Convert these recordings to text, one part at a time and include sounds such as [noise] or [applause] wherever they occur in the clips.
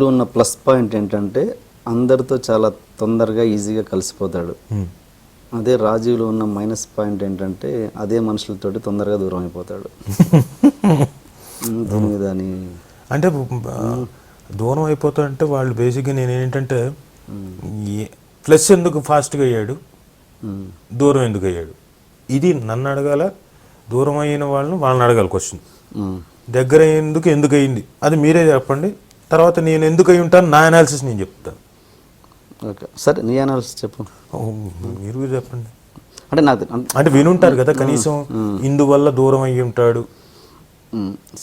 రాజులో ఉన్న plus point ఏంటంటే అందరితో చాలా తొందరగా ఈజీగా కలిసిపోతాడు. అదే రాజీవ్లో ఉన్న మైనస్ పాయింట్ ఏంటంటే అదే మనుషులతోటి తొందరగా దూరం అయిపోతాడు. [laughs] దీని అంటే దూరం అయిపోతా అంటే వాళ్ళు బేసిక్గా నేను ఏంటంటే ప్లస్ ఎందుకు ఫాస్ట్గా అయ్యాడు? దూరం ఎందుకు అయ్యాడు? ఇది నన్ను అడగాల దూరం అయిన వాళ్ళని వాళ్ళని అడగాలి క్వశ్చన్ దగ్గర ఎందుకు ఎందుకు అయింది అది మీరే చెప్పండి. తర్వాత నేను ఎందుకు అయి ఉంటాను? నా అనాలిసిస్ నేను చెప్తాను. ఓకే. సరే నీ అనాలిసిస్ చెప్పు. మీరు చెప్పండి. అంటే నాకు అంటే వినుంటారు కదా కనీసం ఇందువల్ల దూరం అయ్యి ఉంటాడు.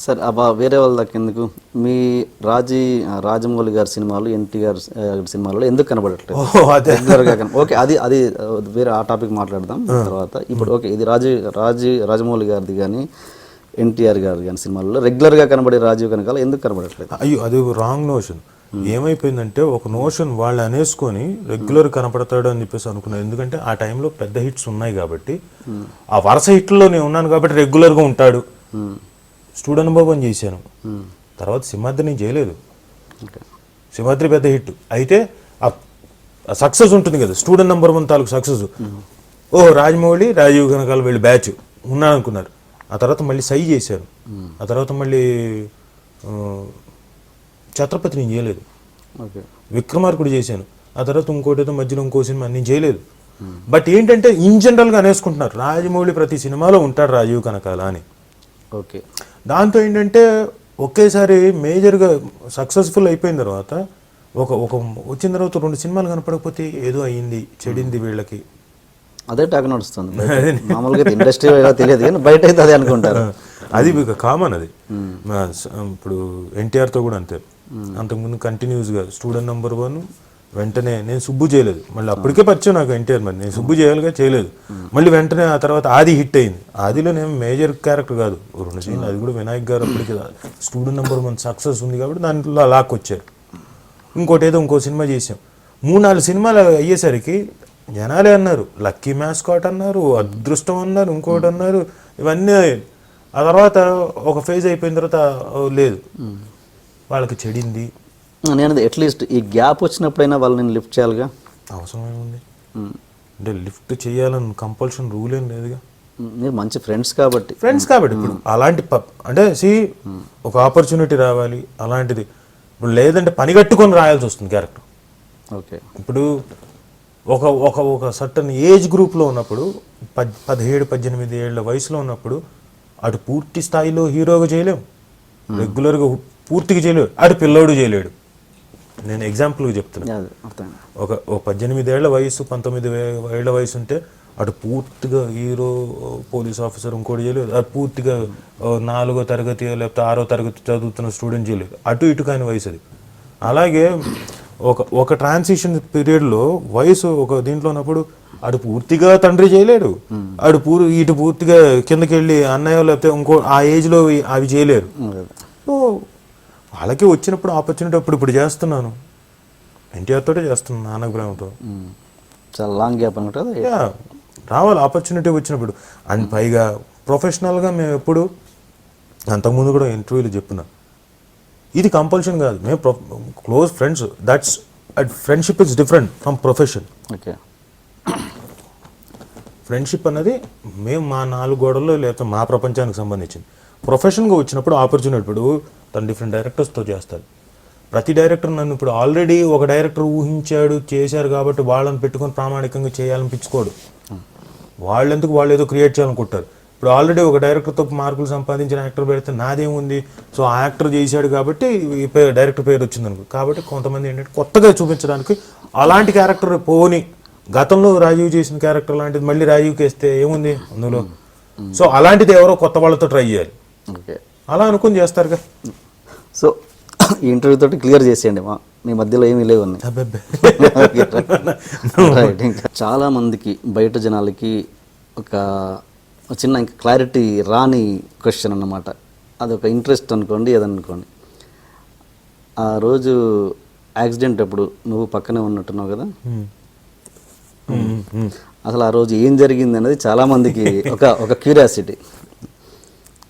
సరే అబ్బా వేరే వాళ్ళ దాకా ఎందుకు? మీ రాజీ రాజమౌళి గారి సినిమాలు ఎన్టీఆర్ సినిమాలలో ఎందుకు కనబడట్లేదు? ఓకే అది అది వేరే ఆ టాపిక్ మాట్లాడదాం తర్వాత. ఇప్పుడు ఓకే ఇది రాజీ రాజీ రాజమౌళి గారిది కానీ ఎన్టీఆర్ గారి కానీ సినిమాల్లో రెగ్యులర్గా కనబడే రాజీవ్ కనకాల ఎందుకు కనబడట్లేదు? అయ్యో అది రాంగ్ నోషన్ ఏమైపోయిందంటే ఒక నోషన్ వాళ్ళు అనేసుకొని రెగ్యులర్ కనపడతాడు అని చెప్పేసి అనుకున్నారు. ఎందుకంటే ఆ టైంలో పెద్ద హిట్స్ ఉన్నాయి కాబట్టి. ఆ వరుస హిట్లో నేను ఉన్నాను కాబట్టి రెగ్యులర్గా ఉంటాడు. స్టూడెంట్ బాబు చేశాను. తర్వాత సింహాద్రి నేను చేయలేదు సింహాద్రి పెద్ద హిట్ అయితే ఆ సక్సెస్ ఉంటుంది కదా. స్టూడెంట్ నెంబర్ వన్ తాలూకు సక్సెస్ ఓ రాజమౌళి రాజీవ్ కనకాల వీళ్ళు బ్యాచ్ ఉన్నాను అనుకున్నారు ఆ తర్వాత మళ్ళీ సై చేశాను ఆ తర్వాత మళ్ళీ ఛత్రపతి నేను చేయలేదు. విక్రమార్కుడు చేశాను. ఆ తర్వాత ఇంకోటి ఏదో మధ్యలో ఇంకో సినిమా నేను చేయలేదు. బట్ ఏంటంటే ఇన్ జనరల్గా అనేసుకుంటున్నారు. రాజమౌళి ప్రతి సినిమాలో ఉంటాడు రాజీవ్ కనకాల అని. ఓకే. దాంతో ఏంటంటే ఒకేసారి మేజర్గా సక్సెస్ఫుల్ అయిపోయిన తర్వాత ఒక ఒక వచ్చిన తర్వాత రెండు సినిమాలు కనపడకపోతే ఏదో అయ్యింది చెడింది వీళ్ళకి. అదే టాక్ నడుస్తుంది. [laughs] మామూలుగా ఇండస్ట్రీ ఎలా తెలియదు కానీ బయట అయితే అదే అనుకుంటారు. అది కామన్ అది. ఇప్పుడు ఎన్టీఆర్తో కూడా అంతే. అంతకుముందు కంటిన్యూస్గా స్టూడెంట్ నెంబర్ వన్ వెంటనే నేను సుబ్బు చేయలేదు. మళ్ళీ అప్పటికే పరిచయం నాకు ఎన్టీఆర్ మరి. నేను సుబ్బు చేయాలిగా చేయలేదు. మళ్ళీ వెంటనే ఆ తర్వాత ఆది హిట్ అయింది. ఆదిలో నేను మేజర్ క్యారెక్టర్ కాదు. రెండు సీన్ అది కూడా వినాయక్ గారు అప్పటికి స్టూడెంట్ నెంబర్ వన్ సక్సెస్ ఉంది కాబట్టి దాంట్లో లాక్కొచ్చారు ఇంకోటి ఏదో ఇంకో సినిమా చేసాం మూడు నాలుగు సినిమాలు అయ్యేసరికి జనాలే అన్నారు. లక్కీ మ్యాస్కాట్ అన్నారు అదృష్టం అన్నారు ఇంకోటి అన్నారు. ఇవన్నీ ఆ తర్వాత ఒక ఫేజ్ అయిపోయిన తర్వాత లేదు. వాళ్ళకి చెడింది. నేను అట్లీస్ట్ ఈ గ్యాప్ వచ్చినప్పుడైనా వాళ్ళని లిఫ్ట్ చేయాలిగా? అవసరం ఏముంది ఉమ్, అంటే లిఫ్ట్ చేయాలని కంపల్షన్ రూల్ ఏం లేదుగా. మీరు మంచి ఫ్రెండ్స్ కాబట్టి. ఫ్రెండ్స్ కాబట్టి ఇప్పుడు అలాంటి అంటే సి ఒక ఆపర్చునిటీ రావాలి అలాంటిది. ఇప్పుడు లేదంటే పని కట్టుకొని రాయాల్సి వస్తుంది క్యారెక్టర్ ఓకే. ఇప్పుడు ఒక ఒక ఒక సర్టన్ ఏజ్ గ్రూప్లో ఉన్నప్పుడు పద్ పదిహేడు పద్దెనిమిది ఏళ్ళ వయసులో ఉన్నప్పుడు అటు పూర్తి స్థాయిలో హీరోగా చేయలేం. రెగ్యులర్గా పూర్తిగా చేయలేడు అటు పిల్లోడు చేయలేడు. నేను ఎగ్జాంపుల్గా చెప్తున్నా. ఒక ఒక పద్దెనిమిది ఏళ్ళ వయసు పంతొమ్మిది ఏళ్ళ వయసు ఉంటే అటు పూర్తిగా హీరో పోలీస్ ఆఫీసర్ ఇంకోటి చేయలేదు. అటు పూర్తిగా నాలుగో తరగతి లేకపోతే ఆరో తరగతి చదువుతున్న స్టూడెంట్ చేయలేదు. అటు ఇటు కాని వయసు అది. అలాగే ఒక ఒక ట్రాన్సిషన్ పీరియడ్లో వయసు ఒక దీంట్లో ఉన్నప్పుడు అటు పూర్తిగా తండ్రి చేయలేడు. అటు పూర్ ఇటు పూర్తిగా కిందకి వెళ్ళి అన్నయ్య లేకపోతే ఇంకో ఆ ఏజ్లో అవి చేయలేరు. అదే. సో వాళ్ళకి వచ్చినప్పుడు ఆపర్చునిటీ అప్పుడు ఇప్పుడు చేస్తున్నాను. ఎన్టీఆర్ తోటే చేస్తున్నాను చాలా లాంగ్ గ్యాప్ అనుకుంటా యా, రావాలి ఆపర్చునిటీ వచ్చినప్పుడు. అండ్ పైగా ప్రొఫెషనల్గా మేము ఎప్పుడు అంతకుముందు కూడా ఇంటర్వ్యూలు చెప్పున్నా ఇది కంపల్షన్ కాదు. మేము close friends that's friendship is different from profession okay friendship అన్నది మేము మా నాలుగు గోడల్లో లేకపోతే మా ప్రపంచానికి సంబంధించింది. ప్రొఫెషన్గా వచ్చినప్పుడు ఆపర్చునిటీ ఇప్పుడు తను డిఫరెంట్ డైరెక్టర్స్తో చేస్తారు ప్రతి డైరెక్టర్ నన్ను ఇప్పుడు ఆల్రెడీ ఒక డైరెక్టర్ ఊహించాడు చేశారు కాబట్టి వాళ్ళని పెట్టుకొని ప్రామాణికంగా చేయాలనిపించుకోడు. వాళ్ళెందుకు వాళ్ళు ఏదో క్రియేట్ చేయాలనుకుంటారు. ఇప్పుడు ఆల్రెడీ ఒక డైరెక్టర్తో మార్కులు సంపాదించిన యాక్టర్ పెడితే నాదేముంది సో ఆ యాక్టర్ చేశాడు కాబట్టి ఈ పేరు డైరెక్టర్ పేరు వచ్చింది అనుకో. కాబట్టి కొంతమంది ఏంటంటే కొత్తగా చూపించడానికి అలాంటి క్యారెక్టర్ పోని గతంలో రాజీవ్ చేసిన క్యారెక్టర్ లాంటిది మళ్ళీ రాజీవ్కి వేస్తే ఏముంది అందులో? సో అలాంటిది ఎవరో కొత్త వాళ్ళతో ట్రై చేయాలి. ఓకే. అలా అనుకుని చేస్తారుగా సో ఈ ఇంటర్వ్యూ తోటి క్లియర్ చేసేయండి మా మీ మధ్యలో ఏమీ లేవు. [laughs] రైట్. ఇంకా చాలా మందికి బయట జనాలకి ఒక చిన్న ఇంకా క్లారిటీ రాని క్వశ్చన్ అన్నమాట. అది ఒక ఇంట్రెస్ట్ అనుకోండి ఏదనుకోండి. ఆ రోజు యాక్సిడెంట్ అప్పుడు నువ్వు పక్కనే ఉన్నట్టున్నావు కదా. అసలు ఆ రోజు ఏం జరిగింది అనేది చాలా మందికి [laughs] ఒక ఒక క్యూరియాసిటీ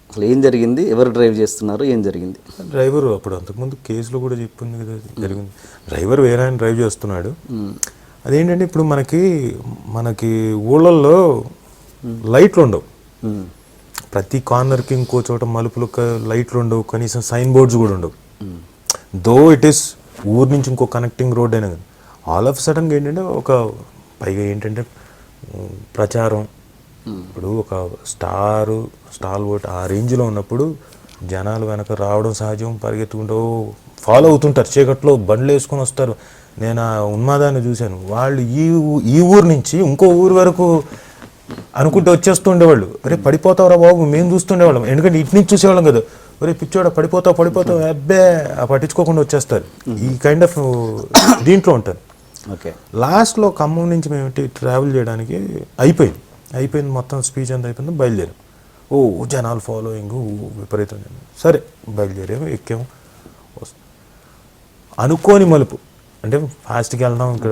అసలు ఏం జరిగింది? ఎవరు డ్రైవ్ చేస్తున్నారు? ఏం జరిగింది? డ్రైవర్ అప్పుడు అంతకుముందు కేసులో కూడా చెప్పింది కదా జరిగింది. డ్రైవర్ వేరే ఆయన డ్రైవ్ చేస్తున్నాడు. అదేంటంటే ఇప్పుడు మనకి మనకి ఊళ్ళల్లో లైట్లు ఉండవు ప్రతి కార్నర్కి ఇంకో చోట మలుపులు లైట్లు ఉండవు కనీసం సైన్ బోర్డ్స్ కూడా ఉండవు దో ఇట్ ఈస్ ఊరు నుంచి ఇంకో కనెక్టింగ్ రోడ్ అయినా కానీ ఆల్ ఆఫ్ సడన్గా ఏంటంటే ఒక పైగా ఏంటంటే ప్రచారం. ఇప్పుడు ఒక స్టారు స్టాల్ ఓట్ ఆ రేంజ్లో ఉన్నప్పుడు జనాలు వెనక రావడం సహజం పరిగెత్తుకుంటూ ఫాలో అవుతుంటారు. చీకట్లో బండ్లు వేసుకొని వస్తారు. నేను ఆ ఉన్మాదాన్ని చూశాను. వాళ్ళు ఈ ఈ ఊరు నుంచి ఇంకో ఊరు వరకు అనుకుంటూ వచ్చేస్తూ ఉండేవాళ్ళు అరే పడిపోతావురా బాబు మేము చూస్తుండేవాళ్ళం. ఎందుకంటే ఇటు నుంచి చూసేవాళ్ళం కదా. ఒరే పిచ్చోడ పడిపోతావు పడిపోతావు. అబ్బే పట్టించుకోకుండా వచ్చేస్తారు. ఈ కైండ్ ఆఫ్ దీంట్లో ఉంటారు. ఓకే. లాస్ట్లో ఖమ్మం నుంచి మేము ట్రావెల్ చేయడానికి అయిపోయింది. అయిపోయింది మొత్తం స్పీచ్ అంతా అయిపోయింది బయలుదేరాం. ఓ. జనాలు ఫాలోయింగ్ విపరీతం సరే బయలుదేరాము ఎక్కాము. అనుకోని మలుపు. అంటే ఫాస్ట్కి వెళ్దాం ఇక్కడ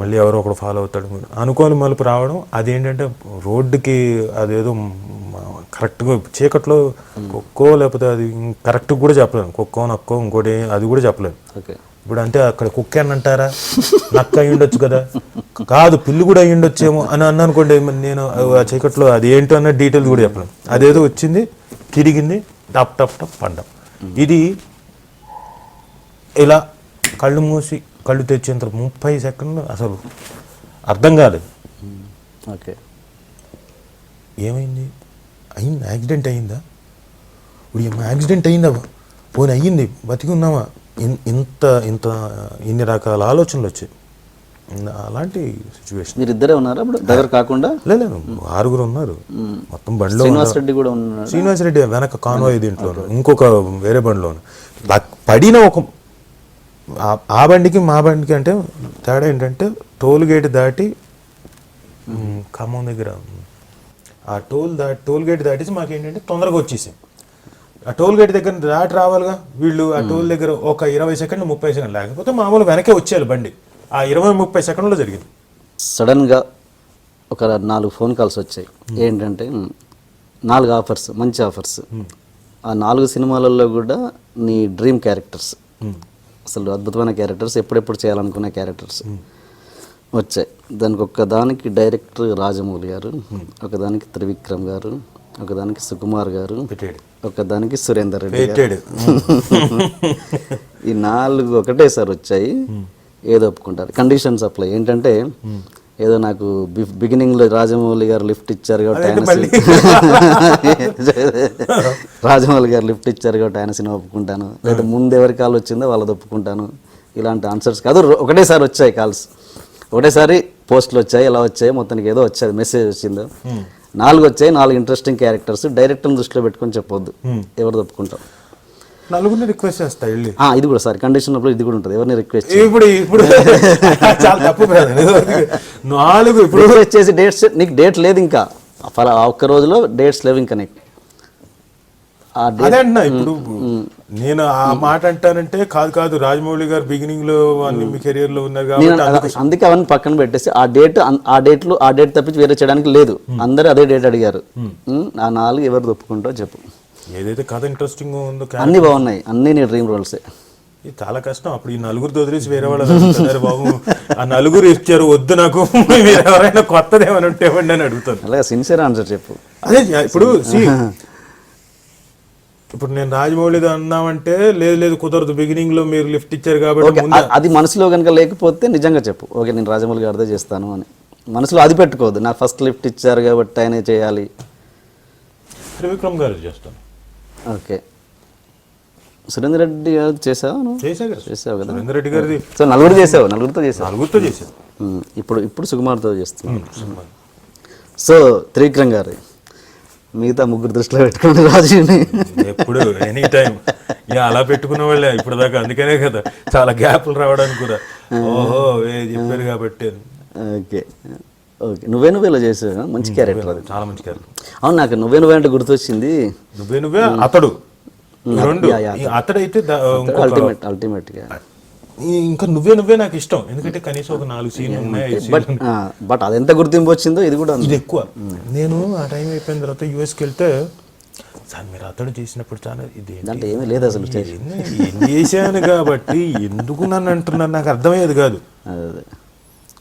మళ్ళీ ఎవరో ఒకడు ఫాలో అవుతాడు. అనుకోని మలుపు రావడం అదేంటంటే రోడ్డుకి అదేదో కరెక్ట్గా చీకట్లో కుక్కో లేకపోతే అది కరెక్ట్ కూడా చెప్పలేను కుక్కో నక్కో ఇంకోటి అది కూడా చెప్పలేను ఇప్పుడు అంటే అక్కడ కుక్క అని అంటారా? నక్క అయి ఉండొచ్చు కదా. కాదు పిల్లి కూడా అయి ఉండొచ్చేమో అని అన్న అనుకోండి నేను ఆ చీకట్లో అది ఏంటో అన్న డీటెయిల్స్ కూడా చెప్పలేను అదేదో వచ్చింది తిరిగింది టప్ టప్ టప్ పండం. ఇది ఇలా కళ్ళు మూసి కళ్ళు తెచ్చేంత ముప్పై సెకండ్లు అసలు అర్థం కాలేదు. ఓకే. ఏమైంది? అయింది? యాక్సిడెంట్ అయిందా? ఇప్పుడు ఏమో యాక్సిడెంట్ అయిందా? పోనీ అయ్యింది. బతికి ఉన్నామా? ఇంత ఇంత ఇన్ని రకాల ఆలోచనలు వచ్చాయి. అలాంటి సిచ్యువేషన్ మీరు ఇద్దరే ఉన్నారా? ఇప్పుడు డ్రైవర్ కాకుండా? లేదు ఆరుగురు ఉన్నారు. మొత్తం బండిలో శ్రీనివాస్ ఉన్నారు. రెడ్డి కూడా ఉన్నాడు? శ్రీనివాస్ రెడ్డి వెనక కాన్వాయ్ దీంట్లో ఇంకొక వేరే బండిలో పడిన ఒక ఆ- బండికి మా బండికి అంటే తేడా ఏంటంటే టోల్ గేట్ దాటి ఖమ్మం దగ్గర ఆ టోల్ దా టోల్ గేట్ దాటేసి మాకు ఏంటంటే తొందరగా వచ్చేసాం. ఆ టోల్ గేట్ దగ్గర దాటి రావాలిగా వీళ్ళు ఆ టోల్ దగ్గర ఒక ఇరవై సెకండ్లు ముప్పై సెకండ్లు లేకపోతే మామూలు వెనకే వచ్చేయాలి బండి. ఆ ఇరవై ముప్పై సెకండ్లో జరిగింది. సడన్గా ఒక నాలుగు ఫోన్ కాల్స్ వచ్చాయి. ఏంటంటే నాలుగు ఆఫర్స్ మంచి ఆఫర్స్. ఆ నాలుగు సినిమాలలో కూడా నీ డ్రీమ్ క్యారెక్టర్స్. అసలు అద్భుతమైన క్యారెక్టర్స్ ఎప్పుడెప్పుడు చేయాలనుకునే క్యారెక్టర్స్ వచ్చాయి. దానికి ఒక్కదానికి డైరెక్టర్ రాజమౌళి గారు ఒకదానికి త్రివిక్రమ్ గారు ఒకదానికి సుకుమార్ గారు ఒకదానికి సురేందర్ రెడ్డి గారు. [laughs] ఈ నాలుగు ఒకటేసారి వచ్చాయి. ఏదో ఒప్పుకుంటారు. కండిషన్స్ అప్లై ఏంటంటే ఏదో నాకు బి- beginning లో రాజమౌళి గారు లిఫ్ట్ ఇచ్చారు కాబట్టి ఆయన [laughs] రాజమౌళి గారు లిఫ్ట్ ఇచ్చారు కాబట్టి ఆయన సినిమా ఒప్పుకుంటాను. లేదా ముందు ఎవరి కాల్ వచ్చిందో వాళ్ళది ఒప్పుకుంటాను. ఇలాంటి ఆన్సర్స్ కాదు ఒకటేసారి వచ్చాయి కాల్స్ ఒకటేసారి పోస్టులు వచ్చాయి ఎలా వచ్చాయి మొత్తానికి ఏదో వచ్చేది మెసేజ్ వచ్చిందో. నాలుగు వచ్చాయి నాలుగు ఇంట్రెస్టింగ్ క్యారెక్టర్స్ డైరెక్టర్ని దృష్టిలో పెట్టుకొని చెప్పొద్దు. ఎవరు ఒప్పుకుంటాం? నలుగురిని రిక్వెస్ట్ చేస్తా వెళ్ళి. ఆ, ఇది కూడా సార్ కండిషన్ అప్పుడు ఇది కూడా ఉంటుంది. ఎవరిని రిక్వెస్ట్ ఇప్పుడు ఇప్పుడు. [laughs] చాలా తప్పు. నాలుగు ఇప్పుడు. రిక్వెస్ట్ చేసి డేట్స్ నీకు డేట్ లేదు ఇంకా. ఫలా ఒక్క రోజులో డేట్స్ లేవు ఇంకా నీకు. అదే డేట్ అంటున్నా ఇప్పుడు నేను ఆ మాట అంటానంటే కాదు కాదు. రాజమౌళి గారు బిగినింగ్లో అన్ని మీ కెరియర్లో ఉన్నారు నేను కాబట్టి అద- అందుకే అవన్నీ పక్కన పెట్టేసి ఆ డేట్ ఆ డేట్లు ఆ డేట్ తప్పించి వేరే చేయడానికి లేదు. అందరూ అదే డేట్ అడిగారు. ఆ నాలుగు ఎవరు ఒప్పుకుంటారో చెప్పు. ఏదైతే కథ ఇంట్రెస్టింగ్ ఉందో అన్నీ బాగున్నాయి. అన్నీ నీ డ్రీమ్ రోల్సే ఇది చాలా కష్టం. అప్పుడు ఈ నలుగురు వదిలేసి వేరే వాళ్ళు బాబు ఆ నలుగురు ఇచ్చారు వద్దు నాకు [laughs] మీరు ఎవరైనా కొత్తది ఏమైనా ఉంటే ఇవ్వండి అని అడుగుతాను అలాగే సిన్సియర్ ఆన్సర్ చెప్పు. అదే ఇప్పుడు [laughs] ఇప్పుడు నేను రాజమౌళిది అన్నామంటే లేదు లేదు కుదరదు. బిగినింగ్లో మీరు లిఫ్ట్ ఇచ్చారు కాబట్టి అది మనసులో కనుక లేకపోతే నిజంగా చెప్పు. ఓకే నేను రాజమౌళి గారిదే చేస్తాను అని. మనసులో అది పెట్టుకోవద్దు. నాకు ఫస్ట్ లిఫ్ట్ ఇచ్చారు కాబట్టి ఆయనే చేయాలి. త్రివిక్రమ్ గారు చేస్తాను. ఓకే. సురేందర్ రెడ్డి గారు చేసావా చేసావు కదా. సురేందర్ రెడ్డి గారిది. సో నలుగురు చేసావు నలుగురితో చేసావు. నలుగురితో ఉమ్, ఇప్పుడు ఇప్పుడు సుకుమార్తో చేస్తున్నావు. సో త్రివిక్రమ్ గారు మిగతా ముగ్గురు దృష్టిలో పెట్టుకోండి రాజుని. ఎప్పుడు ఎనీ టైం ఇక అలా పెట్టుకున్న వాళ్ళే ఇప్పుడు దాకా అందుకనే కదా చాలా గ్యాప్లు రావడానికి కూడా. ఓహో చెప్పారు కాబట్టి. ఓకే. ఓకే. నువ్వే నువ్వే ఇలా చేసావు మంచి క్యారెక్టర్ అది. చాలా మంచి క్యారెక్టర్ అవును నాకు నువ్వే నువ్వే అంటే గుర్తొచ్చింది. నువ్వే నువ్వే అతడు. రెండు. అతడైతే అల్టిమేట్ అల్టిమేట్గా ఇంకా నువ్వే నువ్వే నాకు ఇష్టం. ఎందుకంటే కనీసం ఒక నాలుగు సీన్లు ఉన్నాయి బట్ బట్ అది ఎంత గుర్తింపు వచ్చిందో ఇది కూడా ఇది ఎక్కువ. నేను ఆ టైం అయిపోయిన తర్వాత యూఎస్కి వెళ్తే సార్ మీరు అతడు చేసినప్పుడు చాలా ఇది? దాంట్లో ఏమీ లేదు అసలు చేశాను కాబట్టి ఎందుకు నన్ను అంటున్నారు? నాకు అర్థమయ్యేది కాదు. అదే.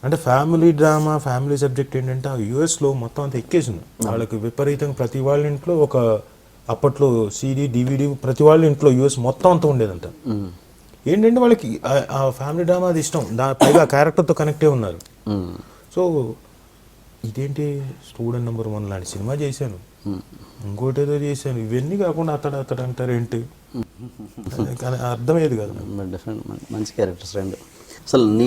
అంటే ఫ్యామిలీ డ్రామా ఫ్యామిలీ సబ్జెక్ట్ ఏంటంటే ఆ యూఎస్లో మొత్తం అంతా ఎక్కేసింది. వాళ్ళకి విపరీతంగా ప్రతి వాళ్ళ ఇంట్లో ఒక అప్పట్లో సీడీ డివిడి ప్రతి వాళ్ళ ఇంట్లో యూఎస్ మొత్తం అంతా ఉండేదంట. ఏంటంటే వాళ్ళకి ఆ- ఫ్యామిలీ డ్రామా అది ఇష్టం. దా పైగా క్యారెక్టర్తో కనెక్ట్ ఉన్నారు. సో ఇదేంటి స్టూడెంట్ నెంబర్ వన్ లాంటి సినిమా చేశాను. ఇంకోటి ఏదో చేశాను. ఇవన్నీ కాకుండా అతడు అతడు అంటారు ఏంటి? కానీ అర్థమయ్యేది కాదు. మంచి క్యారెక్టర్స్ రెండు. అసలు నీ